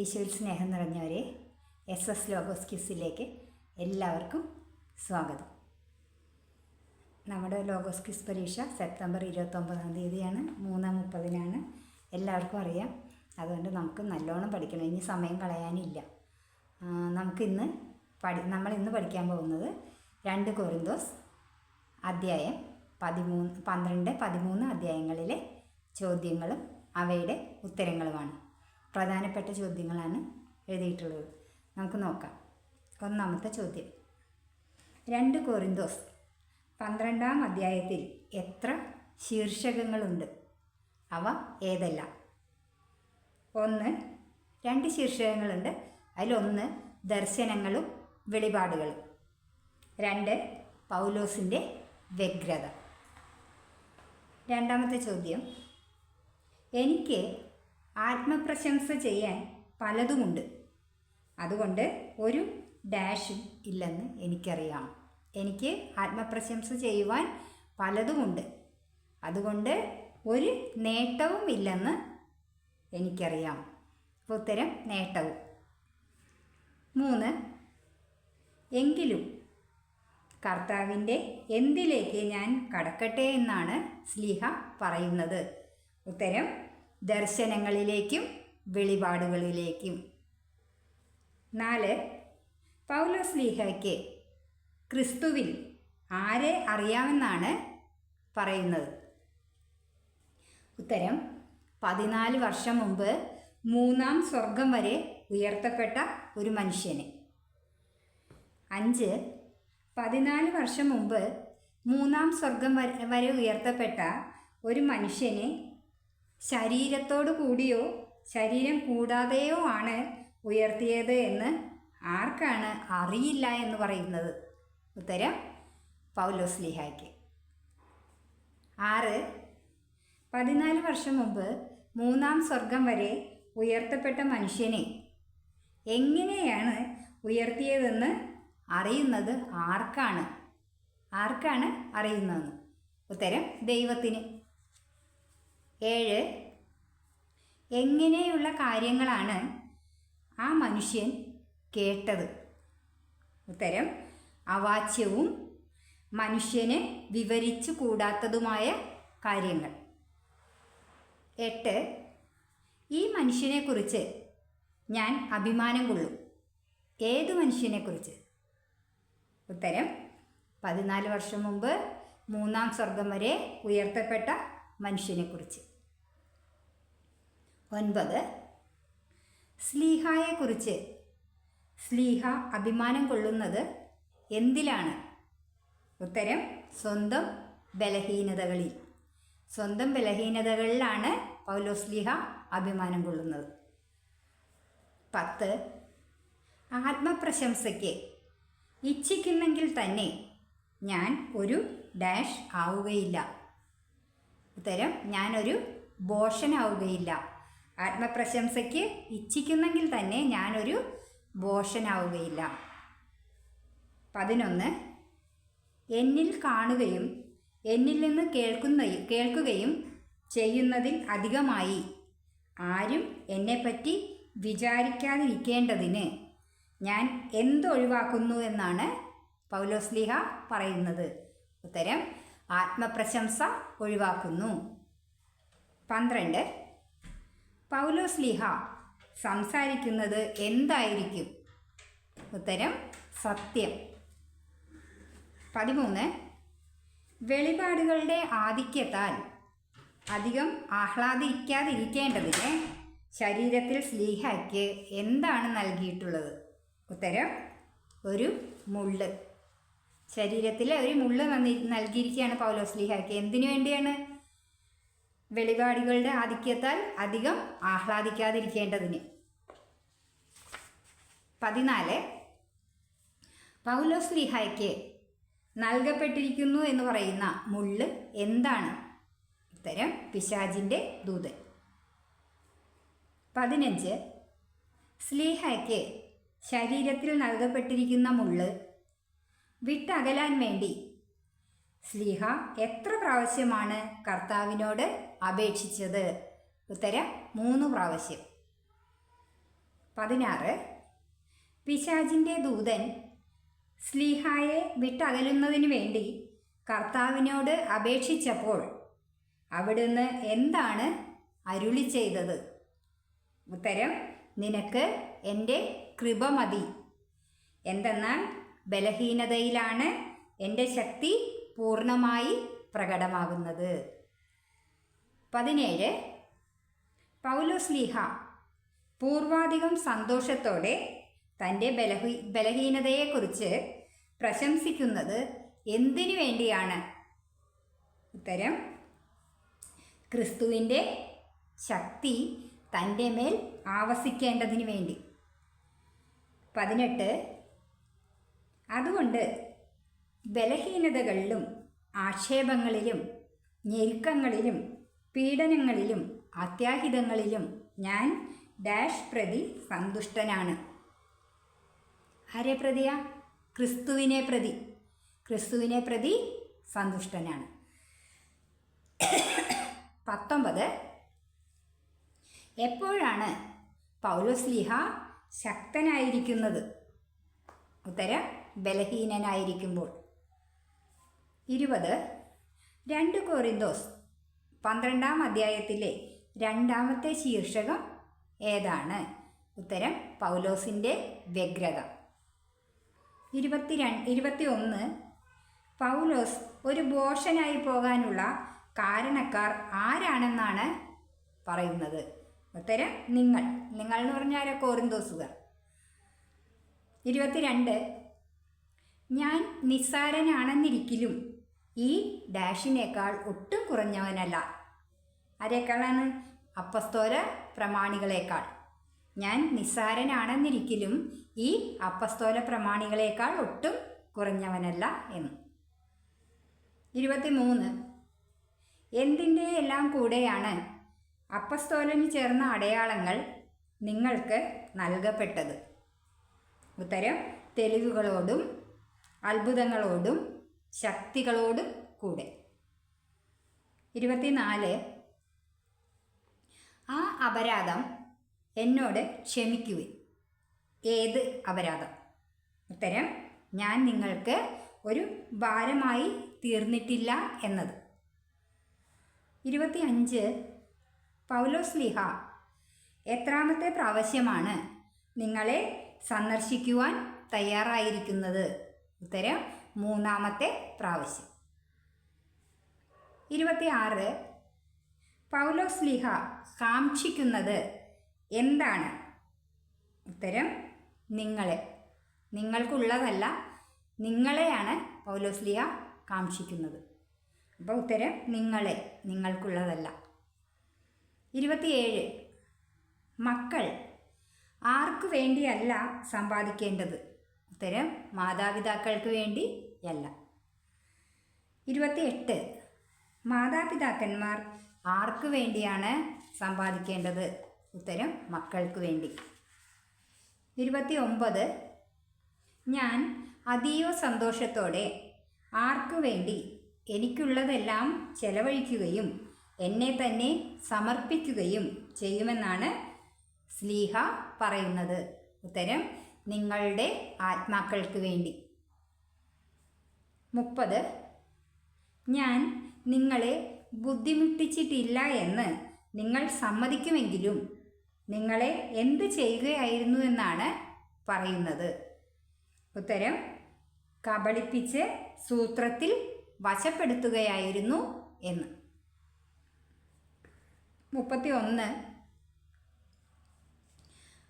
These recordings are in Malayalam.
ഈശോയിൽ സ്നേഹം നിറഞ്ഞവരെ എസ് എസ് ലോഗോസ് ക്യൂസിലേക്ക് എല്ലാവർക്കും സ്വാഗതം. നമ്മുടെ ലോഗോസ് ക്യൂസ് പരീക്ഷ സെപ്റ്റംബർ ഇരുപത്തൊമ്പതാം തീയതിയാണ് മൂന്നാം മുപ്പതിനാണ്. എല്ലാവർക്കും അറിയാം. അതുകൊണ്ട് നമുക്ക് നല്ലോണം പഠിക്കണം. ഇനി സമയം കളയാനില്ല. നമുക്കിന്ന് പഠി നമ്മൾ ഇന്ന് പഠിക്കാൻ പോകുന്നത് രണ്ട് കൊറിന്തോസ് അധ്യായം പതിമൂന്ന് പന്ത്രണ്ട് പതിമൂന്ന് അധ്യായങ്ങളിലെ ചോദ്യങ്ങളും അവയുടെ ഉത്തരങ്ങളുമാണ്. പ്രധാനപ്പെട്ട ചോദ്യങ്ങളാണ് എഴുതിയിട്ടുള്ളത്. നമുക്ക് നോക്കാം. ഒന്നാമത്തെ ചോദ്യം. രണ്ട് കൊറിന്തോസ് പന്ത്രണ്ടാം അധ്യായത്തിൽ എത്ര ശീർഷകങ്ങളുണ്ട്? അവ ഏതെല്ലാം? ഒന്ന് രണ്ട് ശീർഷകങ്ങളുണ്ട്. അതിലൊന്ന് ദർശനങ്ങളും വെളിപാടുകളും. രണ്ട് പൗലോസിന്റെ വ്യഗ്രത. രണ്ടാമത്തെ ചോദ്യം. എനിക്ക് ആത്മപ്രശംസ ചെയ്യാൻ പലതുമുണ്ട്. അതുകൊണ്ട് ഒരു ഡാഷും ഇല്ലെന്ന് എനിക്കറിയാം. എനിക്ക് ആത്മപ്രശംസ ചെയ്യുവാൻ പലതുമുണ്ട്. അതുകൊണ്ട് ഒരു നേട്ടവും ഇല്ലെന്ന് എനിക്കറിയാം. ഉത്തരം നേട്ടവും. മൂന്ന്. എങ്കിലും കർത്താവിന്റെ എന്തിലേക്ക് ഞാൻ കടക്കട്ടെ എന്നാണ് സ്ലീഹ പറയുന്നത്. ഉത്തരം ദർശനങ്ങളിലേക്കും വെളിപാടുകളിലേക്കും. നാല് പൗലോസ് ലീഹയ്ക്ക് ക്രിസ്തുവിൽ ആരെ അറിയാമെന്നാണ് പറയുന്നത്? ഉത്തരം പതിനാല് വർഷം മുമ്പ് മൂന്നാം സ്വർഗം വരെ ഉയർത്തപ്പെട്ട ഒരു മനുഷ്യനെ. അഞ്ച് പതിനാല് വർഷം മുമ്പ് മൂന്നാം സ്വർഗം വരെ ഉയർത്തപ്പെട്ട ഒരു മനുഷ്യനെ ശരീരത്തോടു കൂടിയോ ശരീരം കൂടാതെയോ ആണ് ഉയർത്തിയത് എന്ന് ആർക്കാണ് അറിയില്ല എന്ന് പറയുന്നത്? ഉത്തരം പൗലോസ് ലിഹായ്ക്ക്. ആറ്. പതിനാല് വർഷം മുമ്പ് മൂന്നാം സ്വർഗം വരെ ഉയർത്തപ്പെട്ട മനുഷ്യനെ എങ്ങനെയാണ് ഉയർത്തിയതെന്ന് അറിയുന്നത് ആർക്കാണ്? ആർക്കാണ് അറിയുന്നതെന്ന്? ഉത്തരം ദൈവത്തിന്. ഏഴ്. എങ്ങനെയുള്ള കാര്യങ്ങളാണ് ആ മനുഷ്യൻ കേട്ടത്? ഉത്തരം അവാച്യവും മനുഷ്യന് വിവരിച്ചു കൂടാത്തതുമായ കാര്യങ്ങൾ. എട്ട്. ഈ മനുഷ്യനെക്കുറിച്ച് ഞാൻ അഭിമാനം കൊള്ളും. ഏതു മനുഷ്യനെക്കുറിച്ച്? ഉത്തരം പതിനാല് വർഷം മുമ്പ് മൂന്നാം സ്വർഗം വരെ ഉയർത്തപ്പെട്ട മനുഷ്യനെക്കുറിച്ച്. ഒൻപത് സ്ലീഹായെക്കുറിച്ച്. സ്ലീഹ അഭിമാനം കൊള്ളുന്നത് എന്തിലാണ്? ഉത്തരം സ്വന്തം ബലഹീനതകളിൽ. സ്വന്തം ബലഹീനതകളിലാണ് പൗലോസ്ലീഹ അഭിമാനം കൊള്ളുന്നത്. പത്ത് ആത്മപ്രശംസയ്ക്ക്. ഇച്ഛിക്കുന്നെങ്കിൽ തന്നെ ഞാൻ ഒരു ഡാഷ് ആവുകയില്ല. ഉത്തരം ഞാനൊരു ബോഷനാവുകയില്ല ആത്മപ്രശംസയ്ക്ക് ഇച്ഛിക്കുന്നെങ്കിൽ തന്നെ ഞാനൊരു ബോഷനാവുകയില്ല പതിനൊന്ന് എന്നിൽ കാണുകയും എന്നിൽ നിന്ന് കേൾക്കുന്ന കേൾക്കുകയും ചെയ്യുന്നതിൽ അധികമായി. ആരും എന്നെപ്പറ്റി വിചാരിക്കാതിരിക്കേണ്ടതിന് ഞാൻ എന്തൊഴിവാക്കുന്നു എന്നാണ് പൗലോസ്ലിഹ പറയുന്നത്. ഉത്തരം ആത്മപ്രശംസ ഒഴിവാക്കുന്നു. പന്ത്രണ്ട്. പൗലോസ്ലിഹ സംസാരിക്കുന്നത് എന്തായിരിക്കും? ഉത്തരം സത്യം. പതിമൂന്ന്. വെളിപാടുകളുടെ ആധിക്യത്താൽ അധികം ആഹ്ലാദിക്കാതിരിക്കേണ്ടതിന് ശരീരത്തിൽ സ്ലീഹയ്ക്ക് എന്താണ് നൽകിയിട്ടുള്ളത്? ഉത്തരം ഒരു മുള്ള്. ശരീരത്തിൽ ഒരു മുള്ള് നന്ദി നൽകിയിരിക്കുകയാണ് പൗലോസ്ലിഹയ്ക്ക് എന്തിനു വേണ്ടിയാണ്? വെളിപാടുകളുടെ ആധിക്യത്താൽ അധികം ആഹ്ലാദിക്കാതിരിക്കേണ്ടതിന്. പതിനാല് പൗലോസ്ലിഹായ്ക്ക് നൽകപ്പെട്ടിരിക്കുന്നു എന്ന് പറയുന്ന മുള്ള് എന്താണ്? ഉത്തരം പിശാജിന്റെ ദൂതൻ. പതിനഞ്ച് സ്ലീഹയ്ക്ക് ശരീരത്തിൽ നൽകപ്പെട്ടിരിക്കുന്ന മുള്ള് വിട്ടകലാൻ വേണ്ടി. സ്ലീഹ എത്ര പ്രാവശ്യമാണ് കർത്താവിനോട് അപേക്ഷിച്ചത്? ഉത്തരം മൂന്ന് പ്രാവശ്യം. പതിനാറ്. പിശാജിന്റെ ദൂതൻ സ്ലീഹായെ വിട്ടകലുന്നതിന് വേണ്ടി കർത്താവിനോട് അപേക്ഷിച്ചപ്പോൾ അവിടുന്ന് എന്താണ് അരുളി ചെയ്തത്? ഉത്തരം നിനക്ക് എന്റെ കൃപ മതി. എന്തെന്നാൽ ബലഹീനതയിലാണ് എന്റെ ശക്തി പൂർണമായി പ്രകടമാകുന്നത്. പതിനേഴ്. പൗലോസ്ലീഹ പൂർവാധികം സന്തോഷത്തോടെ തന്റെ ബലഹീ ബലഹീനതയെക്കുറിച്ച് പ്രശംസിക്കുന്നത് എന്തിനു വേണ്ടിയാണ്? ഉത്തരം ക്രിസ്തുവിന്റെ ശക്തി തന്റെ മേൽ ആവസിക്കേണ്ടതിന് വേണ്ടി. പതിനെട്ട്. അതുകൊണ്ട് ബലഹീനതകളിലും ആക്ഷേപങ്ങളിലും ഞെരുക്കങ്ങളിലും പീഡനങ്ങളിലും അത്യാഹിതങ്ങളിലും ഞാൻ ഡാഷ് പ്രതി സന്തുഷ്ടനാണ്. ആരെ പ്രതിയാ ക്രിസ്തുവിനെ പ്രതി. ക്രിസ്തുവിനെ പ്രതി സന്തുഷ്ടനാണ്. പത്തൊമ്പത്. എപ്പോഴാണ് പൗലോസ്ലിഹ ശക്തനായിരിക്കുന്നത്? ഉത്തരം ബലഹീനനായിരിക്കുമ്പോൾ. ഇരുപത്. രണ്ട് കോറിന്തോസ്. പന്ത്രണ്ടാം അധ്യായത്തിലെ രണ്ടാമത്തെ ശീർഷകം ഏതാണ്? ഉത്തരം പൗലോസിന്റെ വ്യഗ്രത. ഇരുപത്തിരണ്ട് ഇരുപത്തി ഒന്ന് പൗലോസ് ഒരു ബോഷനായി പോകാനുള്ള കാരണക്കാർ ആരാണെന്നാണ് പറയുന്നത്? ഉത്തരം നിങ്ങൾ. നിങ്ങൾ എന്ന് പറഞ്ഞാൽ കോറിന്തോസുകാർ? ഇരുപത്തിരണ്ട്. ഞാൻ നിസ്സാരനാണെന്നിരിക്കലും ഈ ഡാഷിനേക്കാൾ ഒട്ടും കുറഞ്ഞവനല്ല. ആരേക്കാളാണ്? അപ്പസ്തോല പ്രമാണികളേക്കാൾ. ഞാൻ നിസ്സാരനാണെന്നിരിക്കലും ഈ അപ്പസ്തോല പ്രമാണികളേക്കാൾ ഒട്ടും കുറഞ്ഞവനല്ല എന്ന്. ഇരുപത്തിമൂന്ന്. എന്തിന്റെ എല്ലാം കൂടെയാണ് അപ്പസ്തോലന് ചേർന്ന അടയാളങ്ങൾ നിങ്ങൾക്ക് നൽകപ്പെട്ടത്? ഉത്തരം തെളിവുകളോടും അത്ഭുതങ്ങളോടും ശക്തികളോടും കൂടെ. ഇരുപത്തിനാല്. ആ അപരാധം എന്നോട് ക്ഷമിക്കുവിൻ. ഏത് അപരാധം? ഉത്തരം ഞാൻ നിങ്ങൾക്ക് ഒരു ഭാരമായി തീർന്നിട്ടില്ല എന്നത്. ഇരുപത്തി അഞ്ച് പൗലോസ്ലിഹ എത്രാമത്തെ പ്രാവശ്യമാണ് നിങ്ങളെ സന്ദർശിക്കുവാൻ തയ്യാറായിരിക്കുന്നത്? ഉത്തരം മൂന്നാമത്തെ പ്രാവശ്യം. ഇരുപത്തിയാറ് പൗലോസ്ലിഹ കാക്ഷിക്കുന്നത് എന്താണ്? ഉത്തരം നിങ്ങളെ. നിങ്ങൾക്കുള്ളതല്ല നിങ്ങളെയാണ് പൗലോസ്ലിഹ കാക്ഷിക്കുന്നത്. അപ്പോൾ ഉത്തരം നിങ്ങളെ നിങ്ങൾക്കുള്ളതല്ല. ഇരുപത്തിയേഴ്. മക്കൾ ആർക്കു വേണ്ടിയല്ല സമ്പാദിക്കേണ്ടത്? ഉത്തരം മാതാപിതാക്കൾക്ക് വേണ്ടി അല്ല. ഇരുപത്തിയെട്ട്. മാതാപിതാക്കന്മാർ ആർക്ക് വേണ്ടിയാണ് സമ്പാദിക്കേണ്ടത്? ഉത്തരം മക്കൾക്ക് വേണ്ടി. ഇരുപത്തി ഒമ്പത് ഞാൻ അതീവ സന്തോഷത്തോടെ ആർക്കു വേണ്ടി എനിക്കുള്ളതെല്ലാം ചെലവഴിക്കുകയും എന്നെ തന്നെ സമർപ്പിക്കുകയും ചെയ്യുമെന്നാണ് സ്ലീഹ പറയുന്നത്. ഉത്തരം നിങ്ങളുടെ ആത്മാക്കൾക്ക് വേണ്ടി. മുപ്പത്. ഞാൻ നിങ്ങളെ ബുദ്ധിമുട്ടിച്ചിട്ടില്ല എന്ന് നിങ്ങൾ സമ്മതിക്കുമെങ്കിലും നിങ്ങളെ എന്ത് ചെയ്യുകയായിരുന്നു എന്നാണ് പറയുന്നത്. ഉത്തരം കബളിപ്പിച്ച് സൂത്രത്തിൽ വശപ്പെടുത്തുകയായിരുന്നു എന്ന്. മുപ്പത്തി ഒന്ന്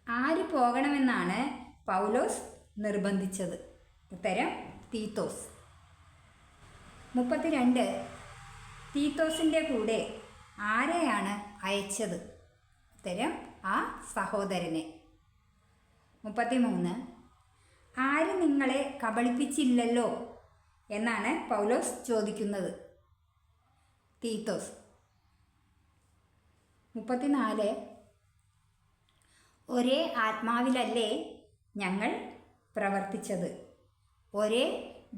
ആര് പോകണമെന്നാണ് പൗലോസ് നിർബന്ധിച്ചത്. ഉത്തരം തീത്തോസ്. മുപ്പത്തിരണ്ട്. തീത്തോസിന്റെ കൂടെ ആരെയാണ് അയച്ചത്? ഉത്തരം ആ സഹോദരനെ. മുപ്പത്തിമൂന്ന്. ആര് നിങ്ങളെ കബളിപ്പിച്ചില്ലല്ലോ എന്നാണ് പൗലോസ് ചോദിക്കുന്നത്. തീത്തോസ്. മുപ്പത്തിനാല്. ഒരേ ആത്മാവിലല്ലേ ഞങ്ങൾ പ്രവർത്തിച്ചത്. ഒരേ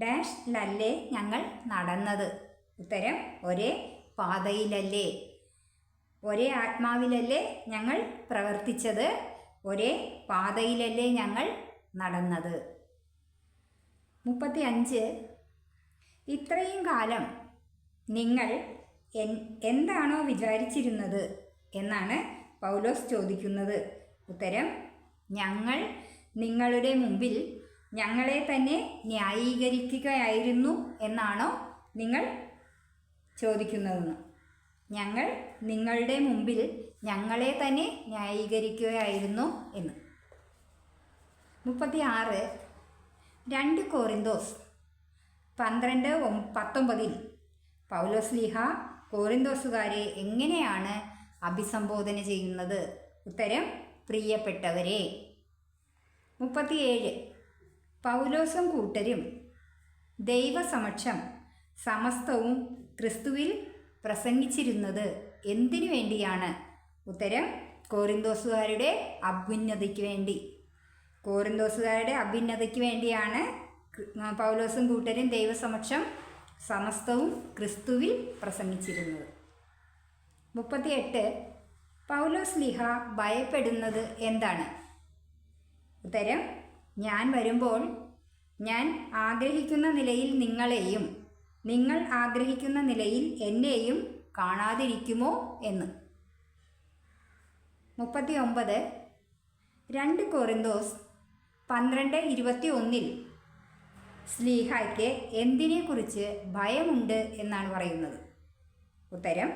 ഡാഷിലല്ലേ ഞങ്ങൾ നടന്നത്? ഉത്തരം ഒരേ പാതയിലല്ലേ. ഒരേ ആത്മാവിലല്ലേ ഞങ്ങൾ പ്രവർത്തിച്ചത്? ഒരേ പാതയിലല്ലേ ഞങ്ങൾ നടന്നത്? മുപ്പത്തി അഞ്ച് ഇത്രയും കാലം നിങ്ങൾ എന്താണോ വിചാരിച്ചിരുന്നത്? എന്നാണ് പൗലോസ് ചോദിക്കുന്നത്. ഉത്തരം ഞങ്ങൾ നിങ്ങളുടെ മുമ്പിൽ ഞങ്ങളെ തന്നെ ന്യായീകരിക്കുകയായിരുന്നു എന്നാണോ നിങ്ങൾ ചോദിക്കുന്നതെന്ന് ഞങ്ങൾ നിങ്ങളുടെ മുമ്പിൽ ഞങ്ങളെ തന്നെ ന്യായീകരിക്കുകയായിരുന്നു എന്ന്. മുപ്പത്തി ആറ് രണ്ട് കോറിന്തോസ് പന്ത്രണ്ട് പത്തൊമ്പതിൽ പൗലോസ് ലിഹ കോറിന്തോസുകാരെ എങ്ങനെയാണ് അഭിസംബോധന ചെയ്യുന്നത്? ഉത്തരം പ്രിയപ്പെട്ടവരെ മുപ്പത്തിയേഴ്. പൗലോസും കൂട്ടരും ദൈവസമക്ഷം സമസ്തവും ക്രിസ്തുവിൽ പ്രസംഗിച്ചിരുന്നത് എന്തിനു വേണ്ടിയാണ്? ഉത്തരം കോറിന്തോസുകാരുടെ അഭ്യുന്നതയ്ക്ക് വേണ്ടി. കോറിന്തോസുകാരുടെ അഭ്യുന്നതയ്ക്ക് വേണ്ടിയാണ് പൗലോസും കൂട്ടരും ദൈവസമക്ഷം സമസ്തവും ക്രിസ്തുവിൽ പ്രസംഗിച്ചിരുന്നത്. മുപ്പത്തിയെട്ട്. പൗലോസ് ലിഹ ഭയപ്പെടുന്നത് എന്താണ്? ഉത്തരം ഞാൻ വരുമ്പോൾ ഞാൻ ആഗ്രഹിക്കുന്ന നിലയിൽ നിങ്ങളെയും നിങ്ങൾ ആഗ്രഹിക്കുന്ന നിലയിൽ എന്നെയും കാണാതിരിക്കുമോ എന്ന്. മുപ്പത്തി ഒമ്പത് രണ്ട് കോറിന്തോസ് പന്ത്രണ്ട് ഇരുപത്തി ഒന്നിൽ സ്ലീഹായ്ക്ക് എന്തിനെക്കുറിച്ച് ഭയമുണ്ട് എന്നാണ് പറയുന്നത്. ഉത്തരം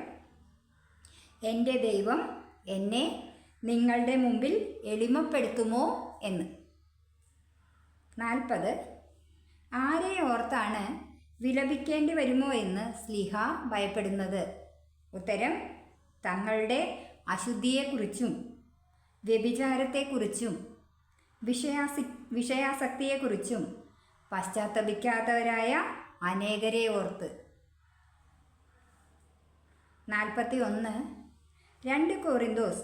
എന്റെ ദൈവം എന്നെ നിങ്ങളുടെ മുമ്പിൽ എളിമപ്പെടുത്തുമോ എന്ന്. നാൽപ്പത്. ആരെ ഓർത്താണ് വിലപിക്കേണ്ടി വരുമോ എന്ന് സ്ലിഹ ഭയപ്പെടുന്നത്? ഉത്തരം തങ്ങളുടെ അശുദ്ധിയെക്കുറിച്ചും വ്യഭിചാരത്തെക്കുറിച്ചും വിഷയാസി വിഷയാസക്തിയെക്കുറിച്ചും പശ്ചാത്തപിക്കാത്തവരായ അനേകരെ ഓർത്ത്. നാൽപ്പത്തി ഒന്ന് രണ്ട് കോറിന്തോസ്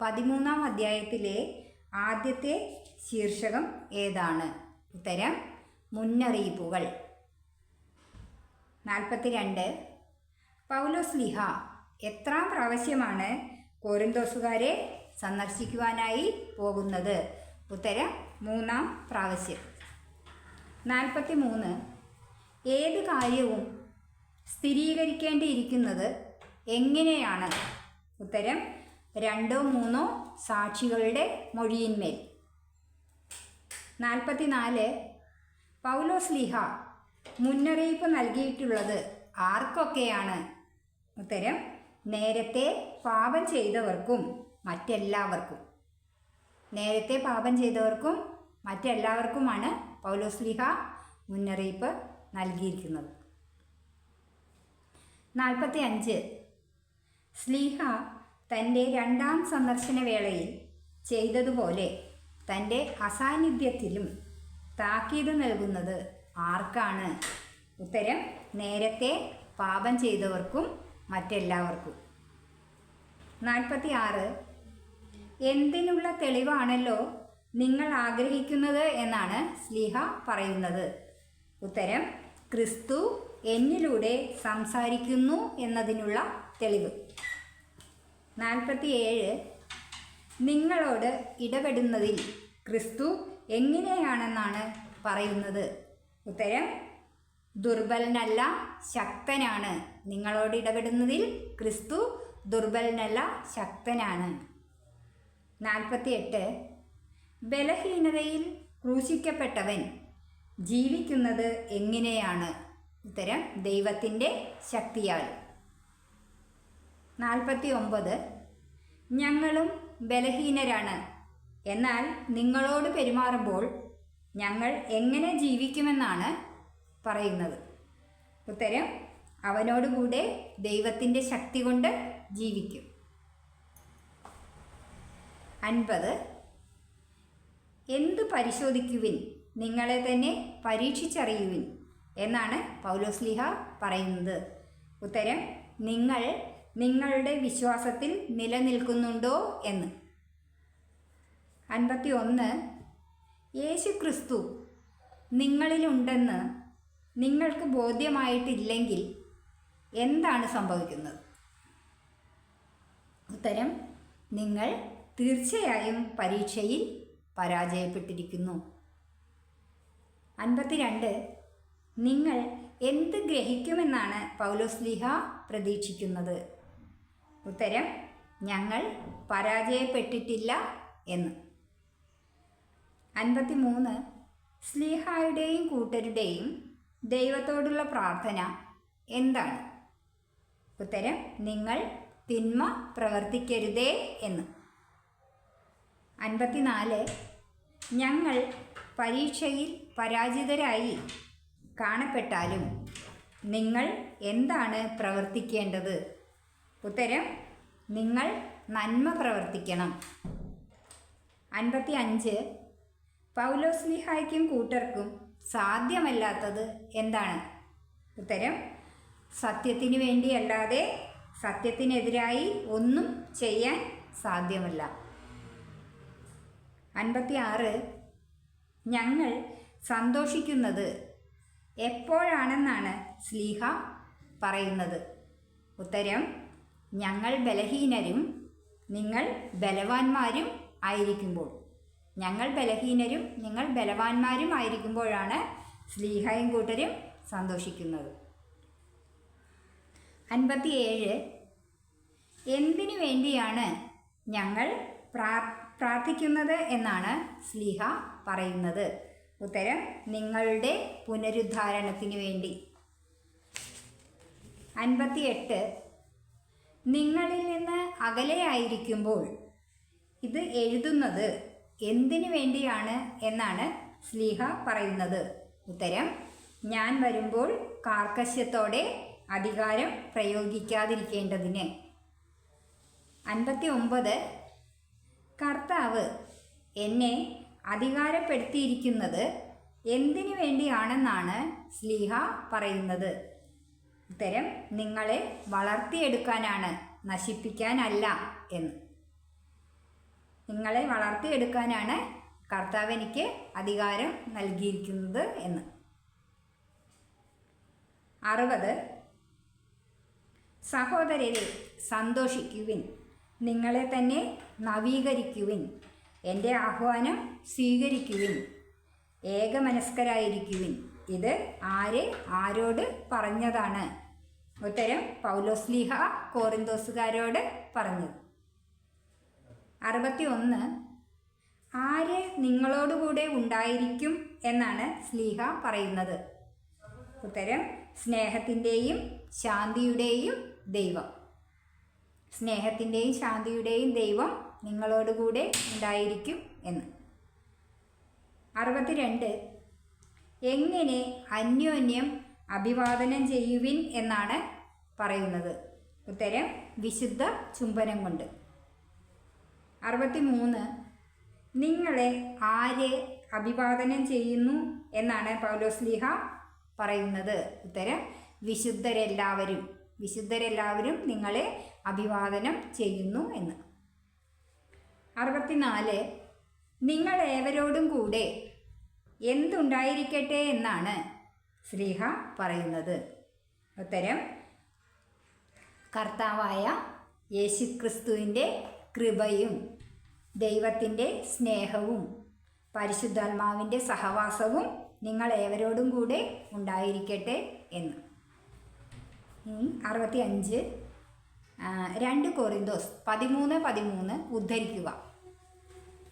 പതിമൂന്നാം അധ്യായത്തിലെ ആദ്യത്തെ ശീർഷകം ഏതാണ്? ഉത്തരം മുന്നറിയിപ്പുകൾ. നാൽപ്പത്തിരണ്ട്. പൗലോസ് ലിഹ എത്രാം പ്രാവശ്യമാണ് കോരിന്തോസുകാരെ സന്ദർശിക്കുവാനായി പോകുന്നത്? ഉത്തരം മൂന്നാം പ്രാവശ്യം. നാൽപ്പത്തി മൂന്ന് ഏത് കാര്യവും സ്ഥിരീകരിക്കേണ്ടിയിരിക്കുന്നത് എങ്ങനെയാണ്? ഉത്തരം രണ്ടോ മൂന്നോ സാക്ഷികളുടെ മൊഴിയിന്മേൽ. നാൽപ്പത്തിനാല്. പൗലോസ് ലിഹ മുന്നറിയിപ്പ് നൽകിയിട്ടുള്ളത് ആർക്കൊക്കെയാണ്? ഉത്തരം നേരത്തെ പാപം ചെയ്തവർക്കും മറ്റെല്ലാവർക്കും. നേരത്തെ പാപം ചെയ്തവർക്കും മറ്റെല്ലാവർക്കുമാണ് പൗലോസ് ലിഹ മുന്നറിയിപ്പ് നൽകിയിരിക്കുന്നത്. നാൽപ്പത്തി അഞ്ച് സ്ലീഹ തന്റെ രണ്ടാം സന്ദർശന വേളയിൽ ചെയ്തതുപോലെ തന്റെ അസാന്നിധ്യത്തിലും താക്കീത് നൽകുന്നത് ആർക്കാണ്? ഉത്തരം നേരത്തെ പാപം ചെയ്തവർക്കും മറ്റെല്ലാവർക്കും. നാൽപ്പത്തി ആറ് എന്തിനുള്ള തെളിവാണല്ലോ നിങ്ങൾ ആഗ്രഹിക്കുന്നത് എന്നാണ് സ്ലീഹ പറയുന്നത്. ഉത്തരം ക്രിസ്തു എന്നിലൂടെ സംസാരിക്കുന്നു എന്നതിനുള്ള തെളിവ്. നാൽപ്പത്തിയേഴ്. നിങ്ങളോട് ഇടപെടുന്നതിൽ ക്രിസ്തു എങ്ങനെയാണെന്നാണ് പറയുന്നത്? ഉത്തരം ദുർബലനല്ല ശക്തനാണ്. നിങ്ങളോട് ഇടപെടുന്നതിൽ ക്രിസ്തു ദുർബലനല്ല ശക്തനാണ്. നാൽപ്പത്തിയെട്ട്. ബലഹീനതയിൽ ക്രൂശിക്കപ്പെട്ടവൻ ജീവിക്കുന്നത് എങ്ങനെയാണ്? ഉത്തരം ദൈവത്തിന്റെ ശക്തിയാൽ. നാൽപ്പത്തി ഒമ്പത് ഞങ്ങളും ബലഹീനരാണ്. എന്നാൽ നിങ്ങളോട് പെരുമാറുമ്പോൾ ഞങ്ങൾ എങ്ങനെ ജീവിക്കുമെന്നാണ് പറയുന്നത്. ഉത്തരം അവനോടുകൂടെ ദൈവത്തിന്റെ ശക്തി കൊണ്ട് ജീവിക്കും. അൻപത്. എന്തു പരിശോധിക്കുവിൻ? നിങ്ങളെ തന്നെ പരീക്ഷിച്ചറിയുവിൻ എന്നാണ് പൗലോസ്ലിഹ പറയുന്നത്. ഉത്തരം നിങ്ങൾ നിങ്ങളുടെ വിശ്വാസത്തിൽ നിലനിൽക്കുന്നുണ്ടോ എന്ന്. അൻപത്തി ഒന്ന് യേശു ക്രിസ്തു നിങ്ങളിലുണ്ടെന്ന് നിങ്ങൾക്ക് ബോധ്യമായിട്ടില്ലെങ്കിൽ എന്താണ് സംഭവിക്കുന്നത്? ഉത്തരം നിങ്ങൾ തീർച്ചയായും പരീക്ഷയിൽ പരാജയപ്പെട്ടിരിക്കുന്നു. അൻപത്തിരണ്ട് നിങ്ങൾ എന്ത് ഗ്രഹിക്കുമെന്നാണ് പൗലോസ്ലിഹ പ്രതീക്ഷിക്കുന്നത്. ഉത്തരം ഞങ്ങൾ പരാജയപ്പെട്ടിട്ടില്ല എന്ന്. അൻപത്തി മൂന്ന് സ്ലീഹായുടെയും കൂട്ടരുടെയും ദൈവത്തോടുള്ള പ്രാർത്ഥന എന്താണ്? ഉത്തരം നിങ്ങൾ തിന്മ പ്രവർത്തിക്കരുതേ എന്ന്. അൻപത്തിനാല് ഞങ്ങൾ പരീക്ഷയിൽ പരാജിതരായി കാണപ്പെട്ടാലും നിങ്ങൾ എന്താണ് പ്രവർത്തിക്കേണ്ടത്? ഉത്തരം നിങ്ങൾ നന്മ പ്രവർത്തിക്കണം. അൻപത്തി അഞ്ച് പൗലോസ്ലിഹായ്ക്കും കൂട്ടർക്കും സാധ്യമല്ലാത്തത് എന്താണ്? ഉത്തരം സത്യത്തിന് വേണ്ടിയല്ലാതെ സത്യത്തിനെതിരായി ഒന്നും ചെയ്യാൻ സാധ്യമല്ല. അൻപത്തി ആറ് ഞങ്ങൾ സന്തോഷിക്കുന്നത് എപ്പോഴാണെന്നാണ് സ്ലീഹ പറയുന്നത്? ഉത്തരം ഞങ്ങൾ ബലഹീനരും നിങ്ങൾ ബലവാന്മാരും ആയിരിക്കുമ്പോൾ. ഞങ്ങൾ ബലഹീനരും നിങ്ങൾ ബലവാന്മാരും ആയിരിക്കുമ്പോഴാണ് സ്ലീഹയും കൂട്ടരും സന്തോഷിക്കുന്നത്. അൻപത്തിയേഴ്. എന്തിനു വേണ്ടിയാണ് ഞങ്ങൾ പ്രാ പ്രാർത്ഥിക്കുന്നത് എന്നാണ് സ്ലീഹ പറയുന്നത്. ഉത്തരം നിങ്ങളുടെ പുനരുദ്ധാരണത്തിന് വേണ്ടി. അൻപത്തിയെട്ട്. നിങ്ങളിൽ നിന്ന് അകലെയായിരിക്കുമ്പോൾ ഇത് എഴുതുന്നത് എന്തിനു വേണ്ടിയാണ് എന്നാണ് സ്ലീഹ പറയുന്നത്. ഉത്തരം ഞാൻ വരുമ്പോൾ കാർക്കശ്യത്തോടെ അധികാരം പ്രയോഗിക്കാതിരിക്കേണ്ടതിന്. അൻപത്തി ഒമ്പത് കർത്താവ് എന്നെ അധികാരപ്പെടുത്തിയിരിക്കുന്നത് എന്തിനു വേണ്ടിയാണെന്നാണ് സ്ലീഹ പറയുന്നത്. ഉത്തരം നിങ്ങളെ വളർത്തിയെടുക്കാനാണ് നശിപ്പിക്കാനല്ല എന്ന്. നിങ്ങളെ വളർത്തിയെടുക്കാനാണ് കർത്താവ് എനിക്ക് അധികാരം നൽകിയിരിക്കുന്നത് എന്ന്. അറുപത്. സഹോദരരെ സന്തോഷിക്കുവിൻ നിങ്ങളെ തന്നെ നവീകരിക്കുവിൻ എന്റെ ആഹ്വാനം സ്വീകരിക്കുവിൻ ഏകമനസ്കരായിരിക്കുവിൻ. ഇത് ആര് ആരോട് പറഞ്ഞതാണ്? ഉത്തരം പൗലോസ്ലിഹ കോറിന്തോസുകാരോട് പറഞ്ഞത് അറുപത്തി ഒന്ന് ആര് നിങ്ങളോടുകൂടെ ഉണ്ടായിരിക്കും എന്നാണ് സ്ലീഹ പറയുന്നത്. ഉത്തരം സ്നേഹത്തിന്റെയും ശാന്തിയുടെയും ദൈവം. സ്നേഹത്തിന്റെയും ശാന്തിയുടെയും ദൈവം നിങ്ങളോടുകൂടെ ഉണ്ടായിരിക്കും എന്ന്. അറുപത്തിരണ്ട്. എങ്ങനെ അന്യോന്യം അഭിവാദനം ചെയ്യുവിൻ എന്നാണ് പറയുന്നത്. ഉത്തരം വിശുദ്ധ ചുംബനം കൊണ്ട്. അറുപത്തി മൂന്ന് നിങ്ങളെ ആര് അഭിവാദനം ചെയ്യുന്നു എന്നാണ് പൗലോസ്ലിഹ പറയുന്നത്. ഉത്തരം വിശുദ്ധരെല്ലാവരും വിശുദ്ധരെല്ലാവരും നിങ്ങളെ അഭിവാദനം ചെയ്യുന്നു എന്ന്. അറുപത്തിനാല്. നിങ്ങളേവരോടും കൂടെ എന്തുണ്ടായിരിക്കട്ടെ എന്നാണ് ശ്രീഹ പറയുന്നത്. ഉത്തരം കർത്താവായ യേശുക്രിസ്തുവിന്റെ കൃപയും ദൈവത്തിന്റെ സ്നേഹവും പരിശുദ്ധാത്മാവിന്റെ സഹവാസവും നിങ്ങൾ ഏവരോടും കൂടെ ഉണ്ടായിരിക്കട്ടെ എന്ന്. അറുപത്തി അഞ്ച് രണ്ട് കൊറിന്തോസ് പതിമൂന്ന് പതിമൂന്ന് ഉദ്ധരിക്കുക.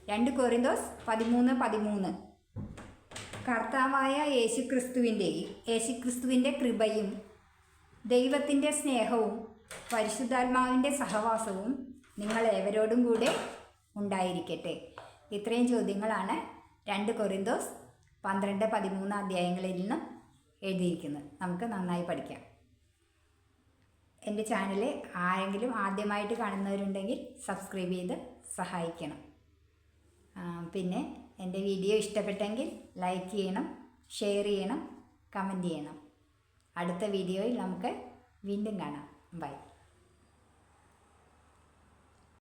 രണ്ട് കൊറിന്തോസ് പതിമൂന്ന് പതിമൂന്ന്. കർത്താവായ യേശുക്രിസ്തുവിന്റെയും യേശുക്രിസ്തുവിന്റെ കൃപയും ദൈവത്തിന്റെ സ്നേഹവും പരിശുദ്ധാത്മാവിന്റെ സഹവാസവും നിങ്ങൾ ഏവരോടും കൂടെ ഉണ്ടായിരിക്കട്ടെ. ഇത്രയും ചോദ്യങ്ങളാണ് രണ്ട് കൊറിന്തോസ് പന്ത്രണ്ട് പതിമൂന്ന് അധ്യായങ്ങളിൽ നിന്ന് എഴുതിയിരിക്കുന്നത്. നമുക്ക് നന്നായി പഠിക്കാം. എന്റെ ചാനൽ ആരെങ്കിലും ആദ്യമായിട്ട് കാണുന്നവരുണ്ടെങ്കിൽ സബ്സ്ക്രൈബ് ചെയ്ത് സഹായിക്കണം. പിന്നെ എന്റെ വീഡിയോ ഇഷ്ടപ്പെട്ടെങ്കിൽ ലൈക്ക് ചെയ്യണം ഷെയർ ചെയ്യണം കമന്റ് ചെയ്യണം. അടുത്ത വീഡിയോയിൽ നമുക്ക് വീണ്ടും കാണാം. ബൈ.